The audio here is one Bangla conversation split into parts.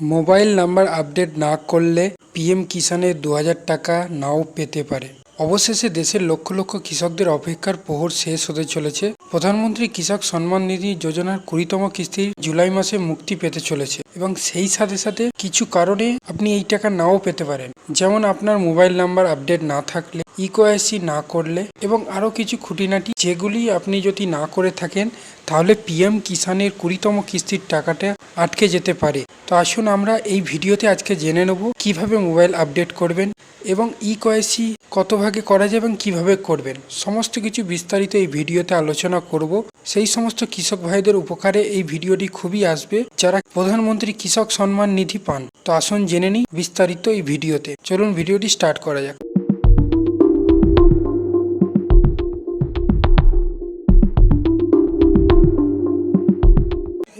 মোবাইল নাম্বার আপডেট না করলে পিএম কিষানের দু হাজার টাকা নাও পেতে পারে। অবশেষে দেশের লক্ষ লক্ষ কৃষকদের অপেক্ষার প্রহর শেষ হতে চলেছে। প্রধানমন্ত্রী কৃষক সম্মান নিধি যোজনার কুড়িতম কিস্তি জুলাই মাসে মুক্তি পেতে চলেছে এবং সেই সাথে সাথে কিছু কারণে আপনি এই টাকা নাও পেতে পারেন। যেমন আপনার মোবাইল নাম্বার আপডেট না থাকলে, ইকোআইসি না করলে এবং আরও কিছু খুঁটিনাটি যেগুলি আপনি যদি না করে থাকেন, তাহলে পিএম কিষানের কুড়িতম কিস্তির টাকাটা আটকে যেতে পারে। তো আসুন আমরা এই ভিডিওতে আজকে জেনে নেব কীভাবে মোবাইল আপডেট করবেন এবং ই কয়েসি কত ভাগে করা যাবে এবং কীভাবে করবেন। সমস্ত কিছু বিস্তারিত এই ভিডিওতে আলোচনা করব। সেই সমস্ত কৃষক ভাইদের উপকারে এই ভিডিওটি খুবই আসবে। যারা প্রধানমন্ত্রী কৃষক সম্মান নিধি পান, তো আসুন জেনে নিই বিস্তারিত এই ভিডিওতে। চলুন ভিডিওটি স্টার্ট করা যাক।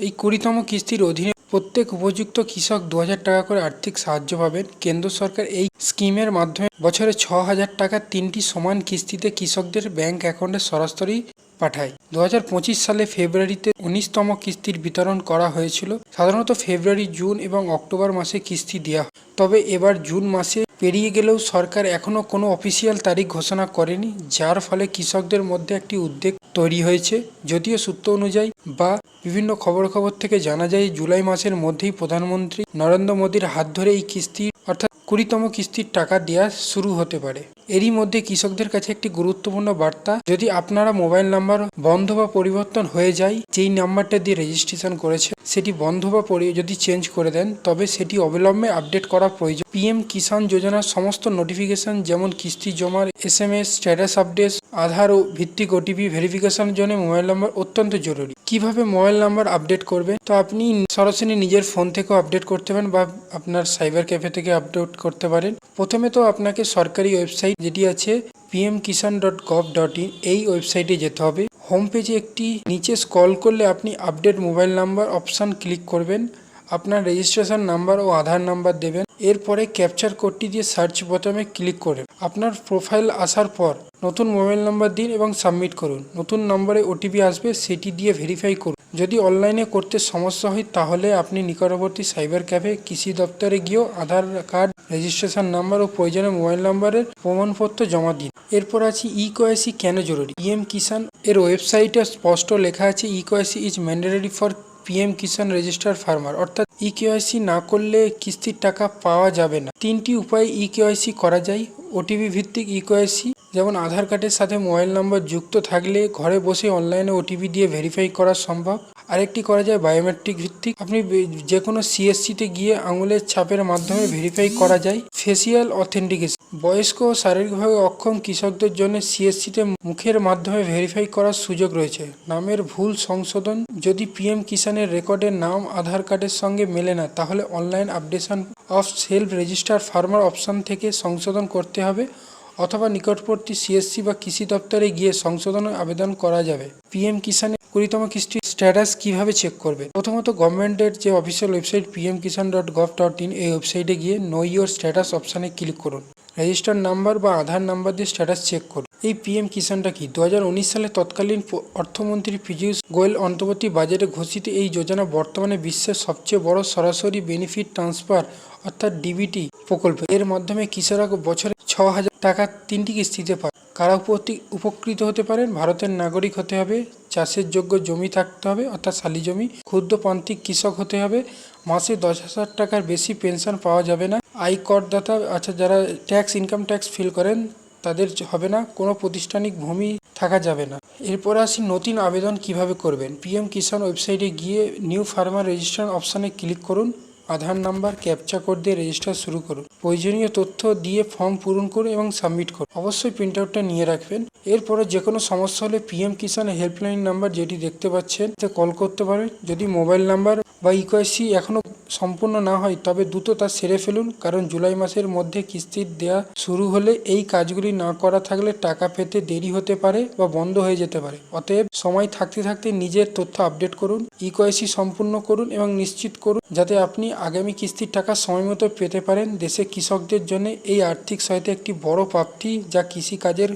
এই কুড়িতম কিস্তির অধীনে প্রত্যেক উপযুক্ত কৃষক দু হাজার টাকা করে আর্থিক সাহায্য পাবেন। কেন্দ্র সরকার এই স্কিমের মাধ্যমে বছরে ছ হাজার টাকা তিনটি সমান কিস্তিতে কৃষকদের ব্যাংক অ্যাকাউন্টে সরাসরি পাঠায়। দু হাজার পঁচিশ সালে ফেব্রুয়ারিতে উনিশতম কিস্তির বিতরণ করা হয়েছিল। সাধারণত ফেব্রুয়ারি, জুন এবং অক্টোবর মাসে কিস্তি দেওয়া তবে এবার জুন মাসে পেরিয়ে গেলেও সরকার এখনও কোনো অফিসিয়াল তারিখ ঘোষণা করেনি, যার ফলে কৃষকদের মধ্যে একটি উদ্বেগ তৈরি হয়েছে। যদিও সূত্র অনুযায়ী বা বিভিন্ন খবর খবর থেকে জানা যায়, জুলাই মাসের মধ্যেই প্রধানমন্ত্রী নরেন্দ্র মোদীর হাত ধরে এই কিস্তি অর্থাৎ কুড়িতম কিস্তির টাকা দেওয়া শুরু হতে পারে। এরই মধ্যে কৃষকদের কাছে একটি গুরুত্বপূর্ণ বার্তা। যদি আপনারা মোবাইল নাম্বার বন্ধ বা পরিবর্তন হয়ে যায়, যেই নাম্বারটা দিয়ে রেজিস্ট্রেশন করেছে, সেটি বন্ধ বা যদি চেঞ্জ করে দেন, তবে সেটি অবিলম্বে আপডেট করা প্রয়োজন। পিএম কিষাণ যোজনার সমস্ত নোটিফিকেশন যেমন কিস্তি জমার S M S status update Aadhaar ও ভিত্তিক ওটিপি ভেরিফিকেশনের জন্য মোবাইল নাম্বার অত্যন্ত জরুরি। কীভাবে মোবাইল নাম্বার আপডেট করবে তো আপনি সরাসরি নিজের ফোন থেকেও আপডেট করতে পারেন বা আপনার সাইবার ক্যাফে থেকে আপডেট করতে পারেন। প্রথমে তো আপনাকে সরকারি ওয়েবসাইট যেটি আছে PM Kisan dot gov dot in এই ওয়েবসাইটে যেতে হবে। হোম পেজে একটি নিচে স্ক্রল করলে আপনি update mobile number option click করবেন। আপনার রেজিস্ট্রেশন নাম্বার ও আধার নাম্বার দেবেন। এরপরে ক্যাপচার কোডটি দিয়ে সার্চ বোতামে ক্লিক করুন আপনার প্রোফাইল আসার পর নতুন মোবাইল নাম্বার দিন এবং সাবমিট করুন। নতুন নম্বরে ওটিপি আসবে, সেটি দিয়ে ভেরিফাই করুন। যদি অনলাইনে করতে সমস্যা হয়, তাহলে আপনি নিকটবর্তী সাইবার ক্যাফে কৃষি দপ্তরে গিয়েও আধার কার্ড রেজিস্ট্রেশন নাম্বার ও প্রয়োজনীয় মোবাইল নাম্বারের প্রমাণপত্র জমা দিন। এরপর আছে ই কোয়াইসি কেন জরুরি? পিএম কিষাণ এর ওয়েবসাইটে স্পষ্ট লেখা আছে e is mandatory for PM Kisan register farmer. অর্থাৎ ই কেওয়াইসি না করলে কিস্তির টাকা পাওয়া যাবে না। তিনটি উপায়ে ই কেওয়াইসি করা যায়। ওটিপি ভিত্তিক ই কেওয়াইসি যেমন আধার কার্ডের সাথে মোবাইল নম্বর যুক্ত থাকলে ঘরে বসে অনলাইনে ওটিপি দিয়ে ভেরিফাই করা সম্ভব। আরেকটি করা যায় বায়োমেট্রিক ভিত্তিক। আপনি যে কোনো সিএসসিতে গিয়ে আঙুলের ছাপের মাধ্যমে ভেরিফাই করা যায়। ফেসিয়াল অথেন্টিকেশন বয়স্ক ও শারীরিকভাবে অক্ষম কৃষকদের জন্য সিএসসিতে মুখের মাধ্যমে ভেরিফাই করার সুযোগ রয়েছে। নামের ভুল সংশোধন। যদি পিএম কিষানের রেকর্ডের নাম, আধার কার্ডের সঙ্গে মেলে না, তাহলে online updation of self register farmer option থেকে সংশোধন করতে হবে। অথবা নিকটবর্তী সিএসসি বা কৃষি দপ্তরে গিয়ে সংশোধনের আবেদন করা যাবে। পিএম কিষানের কুড়িতম কিস্তির স্ট্যাটাস কীভাবে চেক করবে? প্রথমত গভর্নমেন্টের যে official website PM Kisan dot gov dot in এই ওয়েবসাইটে গিয়ে নো ইয়োর স্ট্যাটাস অপশানে ক্লিক করুন। রেজিস্টার নাম্বার বা আধার নাম্বার দিয়ে স্ট্যাটাস চেক করুন। এই পিএম কিষানটা কি? দু হাজার উনিশ সালে তৎকালীন অর্থমন্ত্রী পীযূষ গোয়েল অন্তর্বর্তী বাজেটে ঘোষিত এই যোজনা বর্তমানে বিশ্বের সবচেয়ে বড় সরাসরি বেনিফিট ট্রান্সফার অর্থাৎ ডিবিটি প্রকল্প। এর মাধ্যমে কৃষকরা বছরে ছ হাজার টাকা তিনটি কিস্তিতে পায়। কারা উপকৃত হতে পারেন? ভারতের নাগরিক হতে হবে চাষের যোগ্য জমি থাকতে হবে, অর্থাৎ শালি জমি। ক্ষুদ্র প্রান্তিক কৃষক হতে হবে। মাসে দশ হাজার টাকার বেশি পেনশন পাওয়া যাবে না। আয় করদাতা আচ্ছা যারা ট্যাক্স ইনকাম ট্যাক্স ফিল করেন, তাদের হবে না। কোনো প্রতিষ্ঠানিক ভূমি থাকা যাবে না। এরপর আসি নতুন আবেদন কীভাবে করবেন। পিএম কিষাণ ওয়েবসাইটে গিয়ে নিউ ফার্মার রেজিস্ট্রেশন অপশানে ক্লিক করুন। আধার নাম্বার ক্যাপচা কোড দিয়ে রেজিস্টার শুরু করুন। প্রয়োজনীয় তথ্য দিয়ে ফর্ম পূরণ করুন এবং সাবমিট করুন। অবশ্যই প্রিন্ট আউটটা নিয়ে রাখবেন। এরপরে যে কোনো সমস্যা হলে পিএম কিষাণ হেল্পলাইন নাম্বার যেটি দেখতে পাচ্ছেন, তে কল করতে পারেন। যদি মোবাইল নাম্বার বা ইকোয়াইসি এখনও সম্পূর্ণ না হয়, তবে দ্রুত তা সেরে ফেলুন, কারণ জুলাই মাসের মধ্যে কিস্তির দেয়া শুরু হলে এই কাজগুলি না করা থাকলে টাকা পেতে দেরি হতে পারে বা বন্ধ হয়ে যেতে পারে। অতএব সময় থাকতে থাকতে নিজের তথ্য আপডেট করুন ইকোয়াইসি সম্পূর্ণ করুন এবং নিশ্চিত করুন, যাতে আপনি আগামী কিস্তির টাকা সময় মতো পেতে পারেন দেশে কৃষকদের জন্য এই আর্থিক সহায়তা একটি বড় প্রাপ্তি যা কৃষিকাজের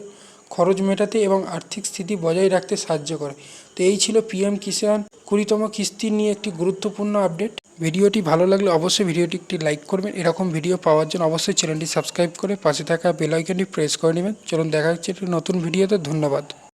খরচ মেটাতে এবং আর্থিক স্থিতি বজায় রাখতে সাহায্য করে। তো এই ছিল পিএম কিষাণ কুড়িতম কিস্তি নিয়ে একটি গুরুত্বপূর্ণ আপডেট। ভিডিওটি ভালো লাগলে অবশ্যই ভিডিওটি একটি লাইক করবেন। এরকম ভিডিও পাওয়ার জন্য অবশ্যই চ্যানেলটি সাবস্ক্রাইব করে পাশে থাকা বেল আইকনটি প্রেস করে নেবেন। চলুন দেখা হচ্ছে একটি নতুন ভিডিওতে। ধন্যবাদ।